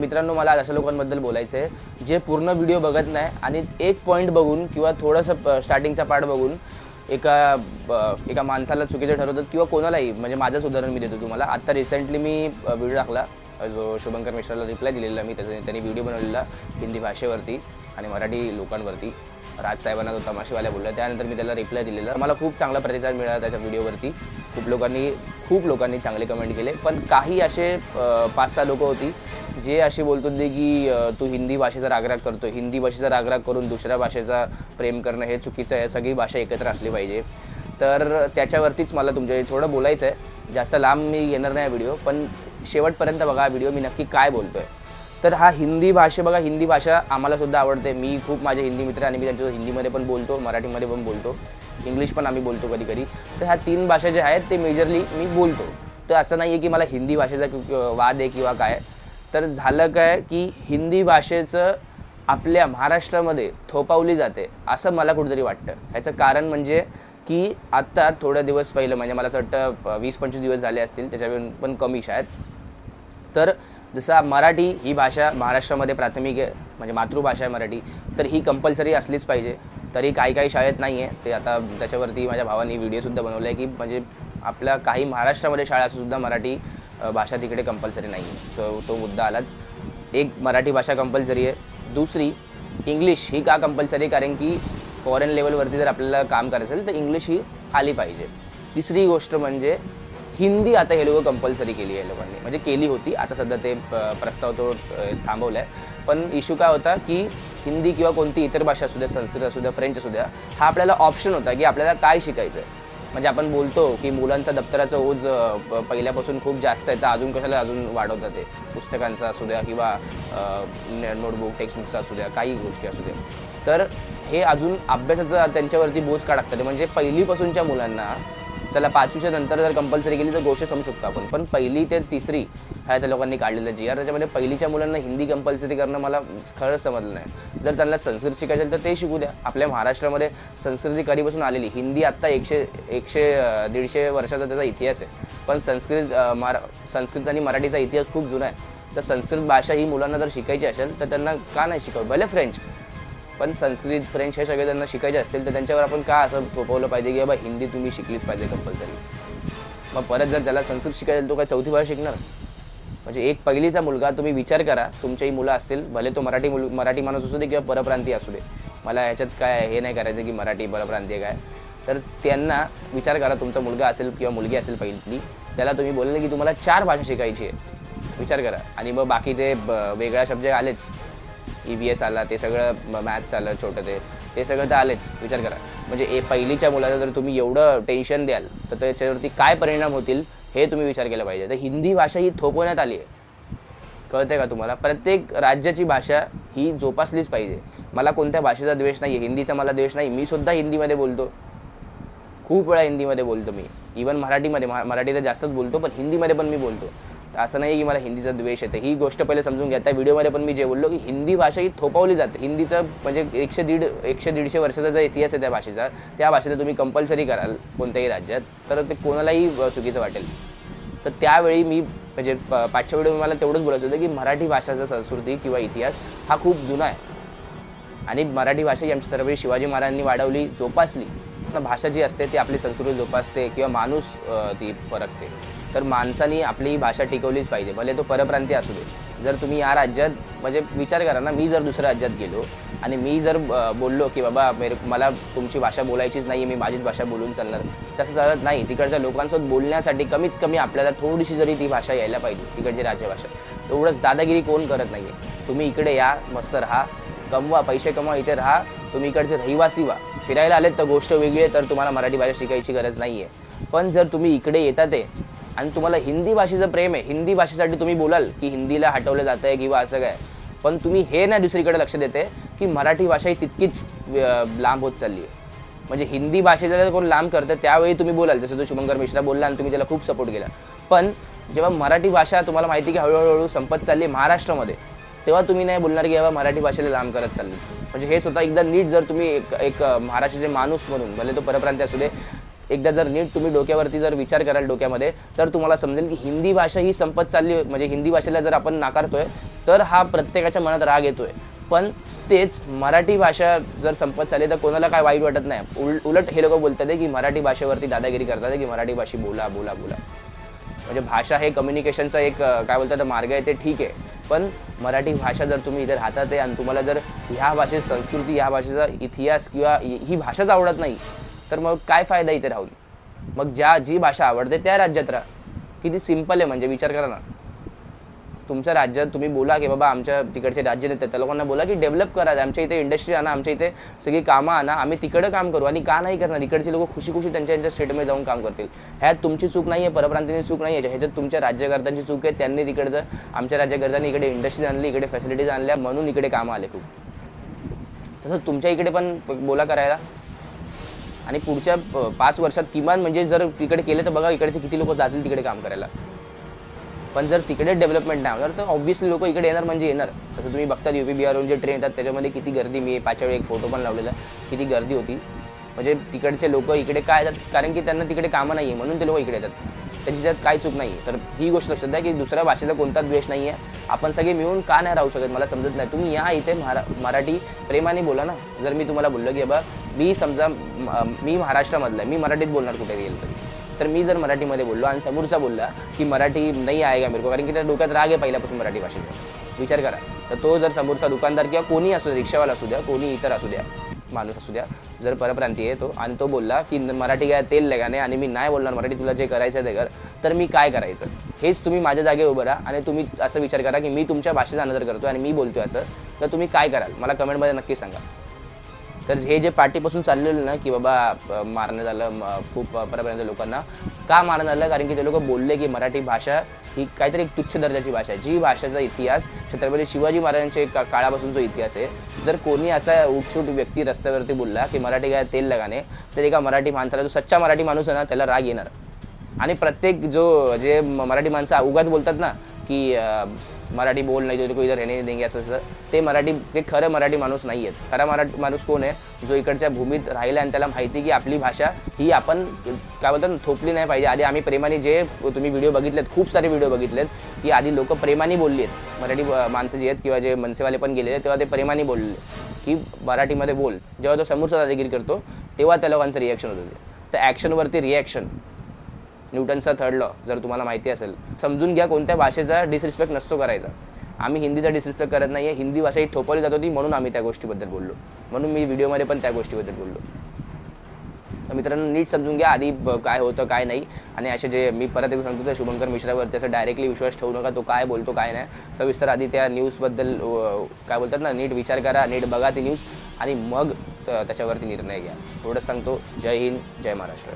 मित्रांनो मला आज अशा लोकांबद्दल बोलायचं आहे जे पूर्ण व्हिडिओ बघत नाही आणि एक पॉईंट बघून किंवा थोडंसं स्टार्टिंगचा पार्ट बघून एका ब- एका माणसाला चुकीचं ठरवतात किंवा कोणालाही म्हणजे माझंच उदाहरण मी देतो तुम्हाला. आत्ता रिसेंटली मी व्हिडिओ टाकला. जो शुभंकर मिश्राला रिप्लाय दिलेला मी त्याचा त्यांनी व्हिडिओ बनवलेला हिंदी भाषेवरती आणि मराठी लोकांवरती. राजसाहेबांना तो तमाशेवाल्या बोलला. त्यानंतर मी त्याला रिप्लाय दिलेला. मला खूप चांगला प्रतिसाद मिळाला त्याच्या व्हिडिओवरती खूप लोकांनी खूप लोकांनी चांगले कमेंट केले. पण काही असे पाच सहा लोकं होती जे असे बोलत होते की तू हिंदी भाषेचा रागराग करतो हिंदी भाषेचा रागराग करून दुसऱ्या भाषेचा प्रेम करणं हे चुकीचं आहे. सगळी भाषा एकत्र असली पाहिजे. तर त्याच्यावरतीच मला तुमच्या थोडं बोलायचं आहे जास्त लांब मी येणार नाही व्हिडिओ पण शेवटपर्यंत बघा व्हिडिओ मी नक्की काय बोलतो आहे तर हा हिंदी भाषा बघा हिंदी भाषा आम्हाला सुद्धा आवडते. मी खूप माझे हिंदी मित्र आणि मी त्यांच्या हिंदीमध्ये पण बोलतो मराठीमध्ये पण बोलतो. इंग्लिश पण आम्ही बोलतो कधी कधी तर ह्या तीन भाषा ज्या आहेत ते मेजरली मी बोलतो. तर असं नाही आहे की मला हिंदी भाषेचा वाद आहे किंवा काय. तर झालं काय की हिंदी भाषेचं आपल्या महाराष्ट्रामध्ये थोपावली जाते असं मला कुठेतरी वाटतं. ह्याचं कारण म्हणजे की आत्ता थोड्या दिवस पहिलं म्हणजे मला असं वाटतं वीस पंचवीस दिवस झाले असतील त्याच्यावर पण कमी शाळेत. तर जसं मराठी ही भाषा महाराष्ट्रामध्ये प्राथमिक आहे म्हणजे मातृभाषा आहे मराठी तर ही कंपल्सरी असलीच पाहिजे. तरी काही काही शाळेत नाही आहे ते आता त्याच्यावरती माझ्या भावाने व्हिडिओसुद्धा बनवला आहे की म्हणजे आपल्या काही महाराष्ट्रामध्ये शाळा सुद्धा मराठी भाषा तिकडे कंपल्सरी नाही आहे सो तो मुद्दा आलाच. एक मराठी भाषा कंपल्सरी आहे. दुसरी इंग्लिश ही का कंपल्सरी कारण की फॉरेन लेवलवरती जर आपल्याला काम करायचं असेल तर इंग्लिश ही आली पाहिजे. तिसरी गोष्ट म्हणजे हिंदी आता हे लोक कंपल्सरी केली आहे लोकांनी. म्हणजे केली होती. आता सध्या ते प्रस्ताव तो थांबवला आहे पण इश्यू काय होता की हिंदी किंवा कोणती इतर भाषा असू द्या संस्कृत असू द्या फ्रेंच असू द्या हा आपल्याला ऑप्शन होता की आपल्याला काय शिकायचं आहे म्हणजे आपण बोलतो की मुलांचा दप्तराचं ओझ पहिल्यापासून खूप जास्त आहे तर अजून कशाला अजून वाढवतात ते? पुस्तकांचा असू द्या किंवा नोटबुक टेक्स्टबुकचा असू द्या काही गोष्टी असू द्या. तर हे अजून अभ्यासाचा त्यांच्यावरती बोज का टाकतात म्हणजे पहिलीपासूनच्या मुलांना चला पाचवीच्या नंतर जर कंपल्सरी केली तर गोष्ट समजू शकतो आपण. पण पहिली ते तिसरी ह्या त्या लोकांनी काढलेलं जी. आर त्याच्यामध्ये पहिलीच्या मुलांना हिंदी कंपल्सरी करणं मला खरंच समजलं नाही. जर त्यांना संस्कृत शिकायचं असेल तर ते शिकू द्या. आपल्या महाराष्ट्रामध्ये संस्कृती कधीपासून आलेली. हिंदी आत्ता एकशे एकशे दीडशे वर्षाचा त्याचा इतिहास आहे. पण संस्कृत मरा मारा संस्कृत आणि मराठीचा इतिहास खूप जुना आहे. तर संस्कृत भाषा ही मुलांना जर शिकायची असेल तर त्यांना का नाही शिकवलं भले फ्रेंच पण संस्कृत फ्रेंच हे सगळे त्यांना शिकायचे असतील तर त्यांच्यावर आपण का असं थोपवलं पाहिजे की बाबा हिंदी तुम्ही शिकलीच पाहिजे कंपल्सरी मग परत जर ज्याला संस्कृत शिकायचं तो काय चौथी भाषा शिकणार? म्हणजे एक पहिलीचा मुलगा तुम्ही विचार करा तुमच्याही मुलं असतील भले तो मराठी मुल मराठी माणूस असू दे किंवा परप्रांती असू दे. मला ह्याच्यात काय हे नाही करायचं की मराठी परप्रांतीय काय. तर त्यांना विचार करा तुमचा मुलगा असेल किंवा मुलगी असेल पहिली त्याला तुम्ही बोलले की तुम्हाला चार भाषा शिकायची आहे. विचार करा. आणि मग बाकी ते ब- वेगळा आलेच. ई व्ही एस आला ते सगळं मॅथ्स आलं छोटं ते ते सगळं तर आलेच. विचार करा. म्हणजे ए पहिलीच्या मुलाला जर तुम्ही एवढं टेन्शन द्याल तर त्याच्यावरती काय परिणाम होतील हे तुम्ही विचार केला पाहिजे. तर हिंदी भाषा ही थोपवण्यात आली आहे. कळते का तुम्हाला? प्रत्येक राज्याची भाषा ही जोपासलीच पाहिजे. मला कोणत्या भाषेचा द्वेष नाही आहे हिंदीचा मला द्वेष नाही मी सुद्धा हिंदीमध्ये बोलतो. खूप वेळा हिंदीमध्ये बोलतो मी. इवन मराठीमध्ये मराठी तर जास्तच बोलतो पण हिंदीमध्ये पण मी बोलतो. तर असं नाही की मला हिंदीचा द्वेष येते. ही गोष्ट पहिले समजून घ्या. त्या व्हिडिओमध्ये पण मी जे बोललो की हिंदी भाषा ही थोपवली जाते. हिंदीचं म्हणजे एकशे दीड एकशे दीडशे वर्षाचा जो इतिहास आहे त्या भाषेचा त्या भाषेला तुम्ही कंपल्सरी कराल कोणत्याही राज्यात. तर ते कोणालाही चुकीचं वाटेल. तर त्यावेळी मी म्हणजे पाचशे पाचच्या व्हिडिओ मला तेवढंच बोलायचं होतं की मराठी भाषाचा संस्कृती किंवा इतिहास हा खूप जुना आहे. आणि मराठी भाषा ही आमच्या शिवाजी महाराजांनी वाढवली जोपासली. तर भाषा जी असते ती आपली संस्कृती जोपासते किंवा माणूस ती परखते. तर माणसानी आपली ही भाषा टिकवलीच पाहिजे. भले तो परप्रांतीय असू दे. जर तुम्ही या राज्यात म्हणजे विचार करा ना मी जर दुसऱ्या राज्यात गेलो आणि मी जर बोललो की बाबा मेरे मला तुमची भाषा बोलायचीच नाही मी माझीच भाषा बोलून चालणार. तसं चालत नाही. तिकडच्या लोकांसोबत बोलण्यासाठी कमीत कमी आपल्याला थोडीशी जरी ती भाषा यायला पाहिजे तिकडची राज्यभाषा एवढंच दादागिरी कोण करत नाही आहे तुम्ही इकडे या मस्त राहा. कमवा पैसे कमवा इथे राहा. तुम्ही इकडचे रहिवासी व्हा. फिरायला आलेत तर गोष्ट वेगळी आहे तर तुम्हाला मराठी भाषा शिकायची गरज नाही आहे पण जर तुम्ही इकडे येतात आहे आणि तुम्हाला हिंदी भाषेचं प्रेम आहे. हिंदी भाषेसाठी तुम्ही बोलाल की हिंदीला हटवलं जातं आहे किंवा असं काय. पण तुम्ही हे नाही दुसरीकडे लक्ष देते की मराठी भाषा ही तितकीच लांब होत चालली आहे. म्हणजे हिंदी भाषेचा जर कोण लांब करतं त्यावेळी तुम्ही बोलाल. जसं तो शुभंकर मिश्रा बोलला आणि तुम्ही त्याला खूप सपोर्ट केला. पण जेव्हा मराठी भाषा तुम्हाला माहिती की हळूहळू हळू संपत चालली आहे महाराष्ट्रामध्ये तेव्हा तुम्ही नाही बोलणार की बाबा मराठी भाषेला लांब करत चालली. म्हणजे हे स्वतः एकदा नीट जर तुम्ही एक एक महाराष्ट्राचे माणूस म्हणून भले तो परप्रांती असू दे एकदा जर नीट तुम्ही डोक्यावरती जर विचार कराल डोक्यामध्ये तर तुम्हाला समजेल की हिंदी भाषा ही संपत चालली म्हणजे हिंदी भाषेला जर आपण नाकारतोय तर हा प्रत्येकाच्या मनात राग येतोय. पण तेच मराठी भाषा जर संपत चालली तर कोणाला काय वाईट वाटत नाही. उल उलट हे लोक बोलतात की मराठी भाषेवरती दादागिरी करतात की मराठी भाषी बोला बोला बोला. म्हणजे भाषा हे कम्युनिकेशनचा एक काय बोलतात मार्ग आहे ते ठीक आहे. पण मराठी भाषा जर तुम्ही इथे राहतात आहे आणि तुम्हाला जर ह्या भाषेत संस्कृती ह्या भाषेचा इतिहास किंवा ही भाषाच आवडत नाही तर मग काय फायदा इथे राहून? मग ज्या जी भाषा आवडते त्या राज्यात राहा. किती सिंपल आहे म्हणजे विचार करा ना. तुमच्या राज्यात तुम्ही बोला की बाबा आमच्या तिकडचे राज्य नेते त्या लोकांना बोला की डेव्हलप करा. आमच्या इथे इंडस्ट्री आणा आमच्या इथे सगळी कामं आणा. आम्ही तिकडं काम करू आणि का नाही करणार? इकडचे लोक खुशी खुशी त्यांच्या त्यांच्या स्टेटमध्ये जाऊन काम करतील. ह्यात तुमची चूक नाही आहे परप्रांतीची चूक नाही आहे ह्याच्यात तुमच्या राज्यकर्त्यांची चूक आहे. त्यांनी तिकडचं आमच्या राज्यकर्त्यांनी इकडे इंडस्ट्रीज आणली इकडे फॅसिलिटीज आणल्या म्हणून इकडे कामं आले खूप. तसंच तुमच्या इकडे पण बोला करायला. आणि पुढच्या पाच वर्षात किमान म्हणजे जर तिकडे केले तर बघा इकडचे किती लोक जातील तिकडे काम करायला. पण जर तिकडे डेव्हलपमेंट नाही होणार तर ऑब्व्हियसली लोक इकडे येणार म्हणजे येणार. तसं तुम्ही बघतात युपी बिहारवरून जे ट्रेन येतात त्याच्यामध्ये किती गर्दी मी पाचव्या वेळी एक फोटो पण लावलेला किती गर्दी होती. म्हणजे तिकडचे लोक इकडे काय येतात? कारण की त्यांना तिकडे कामं नाही आहे म्हणून ते लोक इकडे येतात. त्याची त्यात काय चूक नाही तर ही गोष्ट लक्षात द्या की दुसऱ्या भाषेचा कोणताच द्वेष नाही आहे आपण सगळे मिळून का नाही राहू शकत मला समजत नाही. तुम्ही या इथे महारा मराठी प्रेमाने बोला ना. जर मी तुम्हाला बोललो की बाबा मी समजा मी महाराष्ट्रामधला आहे. मी मराठीत बोलणार कुठे गेलं तरी? तर मी जर मराठीमध्ये बोललो आणि समोरचा बोलला की मराठी नाही आहे का मेरेको कारण की त्या डोक्यात राग आहे पहिल्यापासून मराठी भाषेचा. विचार करा. तर तो जर समोरचा दुकानदार किंवा कोणी असू द्या रिक्षावाला असू द्या कोणी इतर असू द्या माणूस असू द्या जर परप्रांती आहे तो. आणि तो बोलला की मराठी काय तेल लगाने आणि मी नाही बोलणार मराठी तुला जे करायचं आहे ते कर. तर मी काय करायचं? हेच तुम्ही माझ्या जागे उभं राहा आणि तुम्ही असं विचार करा की मी तुमच्या भाषेचा अनादर करतो आणि मी बोलतोय असं तर तुम्ही काय कराल? मला कमेंटमध्ये नक्की सांगा. तर हे जे पाठीपासून चाललेलं ना की बाबा मारण्यात आलं खूप परपर्यंत लोकांना का मारण्यात आलं कारण की ते लोक बोलले की मराठी भाषा ही काहीतरी एक तुच्छ दर्जाची भाषा आहे. जी भाषेचा इतिहास छत्रपती शिवाजी महाराजांच्या का काळापासून जो इतिहास आहे जर कोणी असा उठसूट व्यक्ती रस्त्यावरती बोलला की मराठी काय तेल लगाने तर एका मराठी माणसाला जो सच्चा मराठी माणूस आहे ना त्याला राग येणार. आणि प्रत्येक जो जे मराठी माणसं उगाच बोलतात ना की मराठी बोल नाही तो इधर रहने देंगे असं असं. ते मराठी ते खरं मराठी माणूस नाही आहेत. खरा मराठी माणूस कोण आहे? जो इकडच्या भूमीत राहिला आणि त्याला माहिती की आपली भाषा ही आपण काय बोलतात थोपली नाही पाहिजे. आधी आम्ही प्रेमाने जे तुम्ही व्हिडिओ बघितलेत खूप सारे व्हिडिओ बघितलेत की आधी लोक प्रेमाने बोलली आहेत. मराठी माणसं जी आहेत किंवा जे मनसेवाले पण गेलेले तेव्हा ते प्रेमाने बोलले. की मराठीमध्ये बोल. जेव्हा तो समोरचा दादागिरी करतो तेव्हा त्या लोकांचं रिॲक्शन होतं तर ॲक्शनवरती रिॲक्शन न्यूटनचा थर्ड लॉ जर तुम्हाला माहिती असेल. समजून घ्या कोणत्या भाषेचा डिसरिस्पेक्ट नसतो करायचा. आम्ही हिंदीचा डिसरिस्पेक्ट करत नाही आहे हिंदी भाषा ही थोपवली जात होती म्हणून आम्ही त्या गोष्टीबद्दल बोललो. म्हणून मी व्हिडिओमध्ये पण त्या गोष्टीबद्दल बोललो. तर मित्रांनो नीट समजून घ्या आधी काय होतं काय नाही. आणि असे जे मी परत एक सांगतो त्या शुभंकर मिश्रावरती असं डायरेक्टली विश्वास ठेवू नका तो काय बोलतो काय नाही. सविस्तर आधी त्या न्यूजबद्दल काय बोलतात ना नीट विचार करा नीट बघा ती न्यूज आणि मग त- त्याच्यावरती निर्णय घ्या. एवढंच सांगतो. जय हिंद जय महाराष्ट्र.